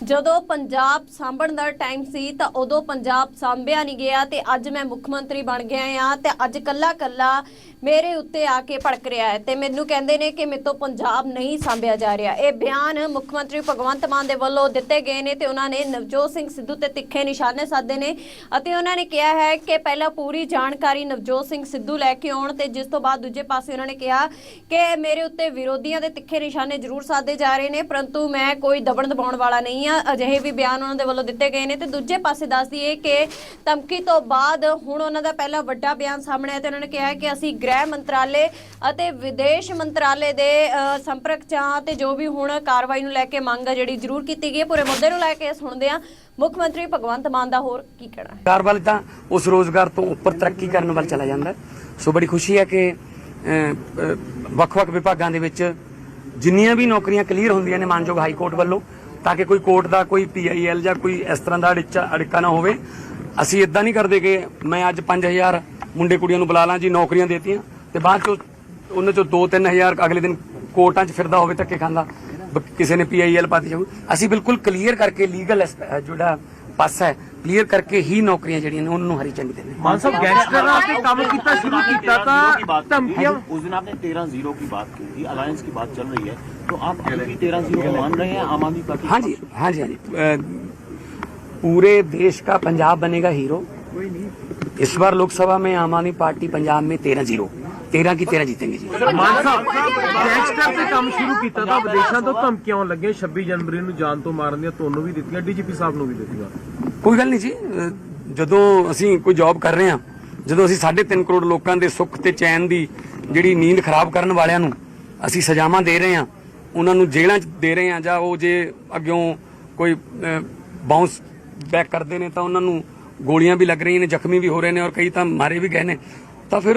ਜਦੋਂ ਪੰਜਾਬ ਸਾਂਭਣ ਦਾ ਟਾਈਮ ਸੀ ਤਾਂ ਉਦੋਂ ਪੰਜਾਬ ਸਾਂਭਿਆ ਨਹੀਂ ਗਿਆ ਤੇ ਅੱਜ ਮੈਂ ਮੁੱਖ ਮੰਤਰੀ ਬਣ ਗਿਆ ਆ ਤੇ ਅੱਜ ਕੱਲਾ ਕੱਲਾ ਮੇਰੇ ਉੱਤੇ ਆ ਕੇ ਭੜਕ ਰਿਹਾ ਹੈ ਤੇ ਮੈਨੂੰ ਕਹਿੰਦੇ ਨੇ ਕਿ ਮੇਰੇ ਤੋਂ ਪੰਜਾਬ ਨਹੀਂ ਸਾਂਭਿਆ ਜਾ ਰਿਹਾ। ਇਹ ਬਿਆਨ ਮੁੱਖ ਮੰਤਰੀ ਭਗਵੰਤ ਮਾਨ ਦੇ ਵੱਲੋਂ ਦਿੱਤੇ ਗਏ ਨੇ ਤੇ ਉਹਨਾਂ ਨੇ ਨਵਜੋਤ ਸਿੰਘ ਸਿੱਧੂ ਤੇ ਤਿੱਖੇ ਨਿਸ਼ਾਨੇ ਸਾਧੇ ਨੇ ਅਤੇ ਉਹਨਾਂ ਨੇ ਕਿਹਾ ਹੈ ਕਿ ਪਹਿਲਾਂ ਪੂਰੀ ਜਾਣਕਾਰੀ ਨਵਜੋਤ ਸਿੰਘ ਸਿੱਧੂ ਲੈ ਕੇ ਆਉਣ ਤੇ ਜਿਸ ਤੋਂ ਬਾਅਦ ਦੂਜੇ ਪਾਸੇ ਉਹਨਾਂ ਨੇ ਕਿਹਾ ਕਿ ਮੇਰੇ ਉੱਤੇ ਵਿਰੋਧੀਆਂ ਦੇ ਤਿੱਖੇ ਨਿਸ਼ਾਨੇ ਜ਼ਰੂਰ ਸਾਧੇ ਜਾ ਰਹੇ ਨੇ, ਪਰੰਤੂ ਮੈਂ ਕੋਈ ਦਬਣ ਦਬਾਉਣ ਵਾਲਾ ਨਹੀਂ ਆ ਅਜਿਹੇ ਵੀ ਬਿਆਨ ਉਹਨਾਂ ਦੇ ਵੱਲੋਂ ਦਿੱਤੇ ਗਏ ਨੇ ਤੇ ਦੂਜੇ ਪਾਸੇ ਦੱਸ ਦਈਏ ਕਿ ਧਮਕੀ ਤੋਂ ਬਾਅਦ ਹੁਣ ਉਹਨਾਂ ਦਾ ਪਹਿਲਾ ਵੱਡਾ ਬਿਆਨ ਸਾਹਮਣੇ ਆਇਆ ਤੇ ਉਹਨਾਂ ਨੇ ਕਿਹਾ ਕਿ ਅਸੀਂ ਗ੍ਰਹਿ ਮੰਤਰਾਲੇ ਅਤੇ ਵਿਦੇਸ਼ ਮੰਤਰਾਲੇ ਦੇ ਸੰਪਰਕ ਚ ਤੇ ਜੋ ਵੀ ਹੁਣ ਕਾਰਵਾਈ ਨੂੰ ਲੈ ਕੇ ਮੰਗ ਜਿਹੜੀ ਜ਼ਰੂਰ ਕੀਤੀ ਗਈ ਹੈ ਪੂਰੇ ਮੁੱਦੇ ਨੂੰ ਲੈ ਕੇ ਸੁਣਦੇ ਹਾਂ। ਮੁੱਖ ਮੰਤਰੀ ਭਗਵੰਤ ਮਾਨ ਦਾ ਹੋਰ ਕੀ ਕਹਿਣਾ ਹੈ? ਰੋਜ਼ਗਾਰ ਤਾਂ ਉਸ ਰੋਜ਼ਗਾਰ ਤੋਂ ਉੱਪਰ ਤਰੱਕੀ ਕਰਨ ਵੱਲ ਚਲਾ ਜਾਂਦਾ। ਸੋ ਬੜੀ ਖੁਸ਼ੀ ਹੈ ਕਿ ਵੱਖ-ਵੱਖ ਵਿਭਾਗਾਂ ਦੇ ਵਿੱਚ ਜਿੰਨੀਆਂ ਵੀ ਨੌਕਰੀਆਂ ਕਲੀਅਰ ਹੁੰਦੀਆਂ ਨੇ ਮਾਨਯੋਗ ਹਾਈ ਕੋਰਟ ਵੱਲੋਂ ਤਾਂ ਕਿ ਕੋਈ ਕੋਰਟ ਦਾ, ਕੋਈ ਪੀਆਈਐਲ ਜਾਂ ਕੋਈ ਇਸ ਤਰ੍ਹਾਂ ਦਾ ਅੜਿੱਚਾ, ਅੜਿੱਕਾ ਨਾ ਹੋਵੇ। ਅਸੀਂ ਇਦਾਂ ਨਹੀਂ ਕਰਦੇ ਕਿ ਮੈਂ ਅੱਜ 5000 ਮੁੰਡੇ ਕੁੜੀਆਂ ਨੂੰ ਬੁਲਾ ਲਾਂ, ਜੀ ਨੌਕਰੀਆਂ ਦੇਤੀਆਂ ਤੇ ਬਾਅਦ ਚੋਂ ਉਹਨਾਂ ਚੋਂ 2-3000 ਅਗਲੇ ਦਿਨ ਕੋਰਟਾਂ 'ਚ ਫਿਰਦਾ ਹੋਵੇ ਧੱਕੇ ਖਾਂਦਾ, ਕਿਸੇ ਨੇ ਪੀਆਈਐਲ ਪਾਤੀ ਜਾਊ ਅਸੀਂ ਬਿਲਕੁਲ ਕਲੀਅਰ ਕਰਕੇ ਲੀਗਲ ਜਿਹੜਾ ਪਾਸਾ ਹੈ ਕਲੀਅਰ ਕਰਕੇ ਹੀ ਨੌਕਰੀਆਂ ਜਿਹੜੀਆਂ ਨੇ ਉਹਨਾਂ ਨੂੰ ਹਰੀ ਚੰਦ ਦਿੰਦੇ ਮਾਨ ਸਾਹਿਬ ਗੈਂਗਸਟਰਾਂ ਤੇ ਕੰਮ ਕੀਤਾ ਸ਼ੁਰੂ ਕੀਤਾ ਤਾਂ ਧਮਕੀਆਂ ਉਸ ਦਿਨ ਆਪਨੇ 13 ਜ਼ੀਰੋ की बात की थी अलायंस की बात चल रही है तो आप अभी तेरह जीरो मान रहे हैं आम आदमी पार्टी हाँ जी हाँ जी हाँ जी पूरे देश का पंजाब बनेगा हीरो इस बार लोकसभा में आम आदमी पार्टी पंजाब में तेरह जीरो 13 ਕੀ ਤੇਰਾ ਜਿੱਤेंगे ਜੀ। ਮਾਨ ਗੈਂਗਸਟਰ ਤੇ ਕੰਮ ਸ਼ੁਰੂ ਕੀਤਾ ਤਾਂ ਵਿਦੇਸ਼ਾਂ ਤੋਂ ਧਮਕੀਆਂ ਲੱਗੇ 26 ਜਨਵਰੀ ਨੂੰ ਜਾਨ ਤੋਂ ਮਾਰਨ ਦੀਆਂ ਤੁਹਾਨੂੰ ਵੀ ਦਿੱਤੀਆਂ ਡੀਜੀਪੀ ਸਾਹਿਬ ਨੂੰ ਵੀ ਦਿੱਤੀਆਂ। ਕੋਈ ਗੱਲ ਨਹੀਂ ਜੀ ਜਦੋਂ ਅਸੀਂ ਕੋਈ ਜੌਬ ਕਰ ਰਹੇ ਹਾਂ ਜਦੋਂ ਅਸੀਂ 3.5 ਕਰੋੜ ਲੋਕਾਂ ਦੇ ਸੁੱਖ ਤੇ ਚੈਨ ਦੀ ਜਿਹੜੀ ਨੀਂਦ ਖਰਾਬ ਕਰਨ ਵਾਲਿਆਂ ਨੂੰ ਅਸੀਂ ਸਜ਼ਾਵਾਂ ਦੇ ਰਹੇ ਹਾਂ ਉਹਨਾਂ ਨੂੰ ਜੇਲ੍ਹਾਂ 'ਚ ਦੇ ਰਹੇ ਹਾਂ ਜਾਂ ਉਹ ਜੇ ਅੱਗਿਓਂ ਕੋਈ ਬਾਉਂਸ ਬੈਕ ਕਰਦੇ ਨੇ ਤਾਂ ਉਹਨਾਂ ਨੂੰ ਗੋਲੀਆਂ ਵੀ ਲੱਗ ਰਹੀਆਂ ਨੇ ਜ਼ਖਮੀ ਵੀ ਹੋ ਰਹੇ ਨੇ ਔਰ ਕਈ ਤਾਂ ਮਾਰੇ ਵੀ ਗਏ ਨੇ। ਤਾਂ ਫਿਰ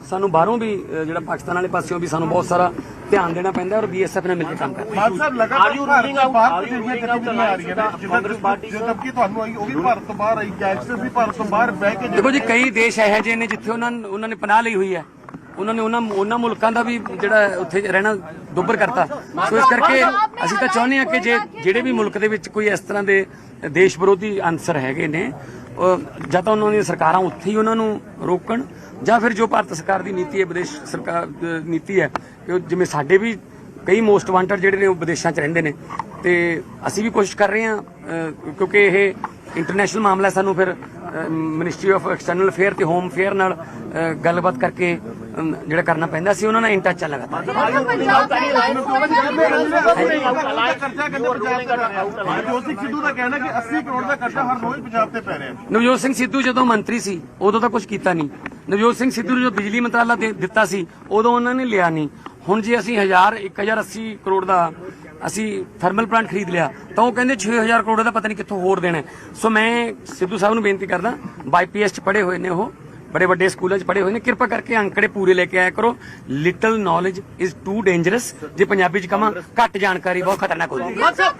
ਸਾਨੂੰ ਬਾਹਰੋਂ ਵੀ ਜਿਹੜਾ ਪਾਕਿਸਤਾਨ ਵਾਲੇ ਪਾਸਿਓਂ ਵੀ ਸਾਨੂੰ ਬਹੁਤ ਸਾਰਾ ਧਿਆਨ ਦੇਣਾ ਪੈਂਦਾ ਔਰ ਬੀਐਸਐਫ ਨਾਲ ਮਿਲ ਕੇ ਕੰਮ ਕਰਨਾ ਮਾਨ ਸਾਹਿਬ ਲਗਾਤਾਰ ਭਾਰਤ ਤੋਂ out- ਬਾਹਰ you ਜਿਹੜੀਆਂ ਗਤੀਵਿਧੀਆਂ ਆ ਰਹੀਆਂ ਨੇ। ਜਿੱਦਾਂ ਕਾਂਗਰਸ ਪਾਰਟੀ ਜੋ ਧਮਕੀ ਤੁਹਾਨੂੰ ਆਈ ਉਹ ਵੀ ਭਾਰਤ ਤੋਂ ਬਾਹਰ ਆਈ ਗੈਂਗਸਟਰ ਵੀ ਭਾਰਤ ਤੋਂ ਬਾਹਰ ਬਹਿ ਕੇ ਦੇਖੋ ਜੀ ਕਈ ਦੇਸ਼ ਇਹੋ ਜਿਹੇ ਨੇ ਜਿੱਥੇ ਉਹਨਾਂ ਉਹਨਾਂ ਨੇ ਪਨਾਹ ਲਈ ਹੋਈ ਹੈ। ਉਹਨਾਂ ਨੇ ਉਹਨਾਂ ਉਹਨਾਂ ਮੁਲਕਾਂ ਦਾ ਵੀ ਜਿਹੜਾ ਉੱਥੇ ਰਹਿਣਾ ਦੁੱਬਰ ਕਰਤਾ। ਸੋ ਇਸ ਕਰਕੇ ਅਸੀਂ ਤਾਂ ਚਾਹੁੰਦੇ ਹਾਂ ਕਿ ਜੇ ਜਿਹੜੇ ਵੀ ਮੁਲਕ ਦੇ ਵਿੱਚ ਕੋਈ ਇਸ ਤਰ੍ਹਾਂ ਦੇ ਦੇਸ਼ ਵਿਰੋਧੀ ਅੰਸਰ ਹੈਗੇ ਨੇ ਜਾਂ ਤਾਂ ਉਹਨਾਂ ਦੀਆਂ ਸਰਕਾਰਾਂ ਉੱਥੇ ਹੀ ਉਹਨਾਂ ਨੂੰ ਰੋਕਣ, ਜਾਂ ਫਿਰ ਜੋ ਭਾਰਤ ਸਰਕਾਰ ਦੀ ਨੀਤੀ ਹੈ, ਵਿਦੇਸ਼ ਸਰਕਾਰ ਨੀਤੀ ਹੈ, ਕਿ ਜਿਵੇਂ ਸਾਡੇ ਵੀ ਕਈ ਮੋਸਟ ਵਾਂਟਡ ਜਿਹੜੇ ਨੇ ਉਹ ਵਿਦੇਸ਼ਾਂ 'ਚ ਰਹਿੰਦੇ ਨੇ, ਤੇ ਅਸੀਂ ਵੀ ਕੋਸ਼ਿਸ਼ ਕਰ ਰਹੇ ਹਾਂ ਕਿਉਂਕਿ ਇਹ ਇੰਟਰਨੈਸ਼ਨਲ ਮਾਮਲਾ ਸਾਨੂੰ ਫਿਰ ਮਿਨਿਸਟਰੀ ਆਫ ਐਕਸਟਰਨਲ ਅਫੇਅਰ ਤੇ ਹੋਮ ਅਫੇਅਰ ਨਾਲ ਗੱਲਬਾਤ ਕਰਕੇ ਜਿਹੜਾ ਕਰਨਾ ਪੈਂਦਾ ਸੀ ਉਹਨਾਂ ਨਾਲ ਇਨ ਟੱਚ ਲਗਾਤਾਰ ਕਰਜ਼ਾ ਕਹਿੰਦੇ ਪੰਜਾਬ ਤੇ ਜੋਤ ਸਿੰਘ ਸਿੱਧੂ ਦਾ ਕਹਿਣਾ ਕਿ 80 ਕਰੋੜ ਦਾ ਕਰਜ਼ਾ ਹਰ ਰੋਜ਼ ਪੰਜਾਬ ਤੇ ਪੈ ਰਿਹਾ ਨਵਜੋਤ ਸਿੰਘ ਸਿੱਧੂ ਜਦੋਂ ਮੰਤਰੀ ਸੀ ਉਦੋਂ ਤਾਂ ਕੁਝ ਕੀਤਾ ਨਹੀਂ ਨਵਜੋਤ ਸਿੰਘ ਸਿੱਧੂ ਨੂੰ ਜੋ ਬਿਜਲੀ ਮੰਤਰਾਲਾ ਦੇ ਦਿੱਤਾ ਸੀ ਉਦੋਂ ਉਹਨਾਂ ਨੇ ਲਿਆ ਨਹੀਂ ਹੁਣ ਜੇ ਅਸੀਂ 1000 1080 ਕਰੋੜ ਦਾ ਅਸੀਂ ਥਰਮਲ ਪਲਾਂਟ ਖਰੀਦ ਲਿਆ ਤਾਂ ਉਹ ਕਹਿੰਦੇ 6000 ਕਰੋੜ ਦਾ ਪਤਾ ਨਹੀਂ ਕਿੱਥੋਂ ਹੋਰ ਦੇਣਾ। ਸੋ ਮੈਂ ਸਿੱਧੂ ਸਾਹਿਬ ਨੂੰ ਬੇਨਤੀ ਕਰਦਾ ਬਾਈਪੀਐਸ ਚ ਪੜ੍ਹੇ ਹੋਏ ਨੇ ਉਹ ਬੜੇ ਵੱਡੇ ਸਕੂਲਾਂ 'ਚ ਪੜ੍ਹੇ ਹੋਏ ਨੇ ਕਿਰਪਾ ਕਰਕੇ ਅੰਕੜੇ ਪੂਰੇ ਲੈ ਕੇ ਆਇਆ ਕਰੋ little knowledge is too dangerous ਜੇ ਪੰਜਾਬੀ 'ਚ ਕਹਾਂ ਘੱਟ ਜਾਣਕਾਰੀ ਬਹੁਤ ਖਤਰਨਾਕ ਹੁੰਦੀ ਹੈ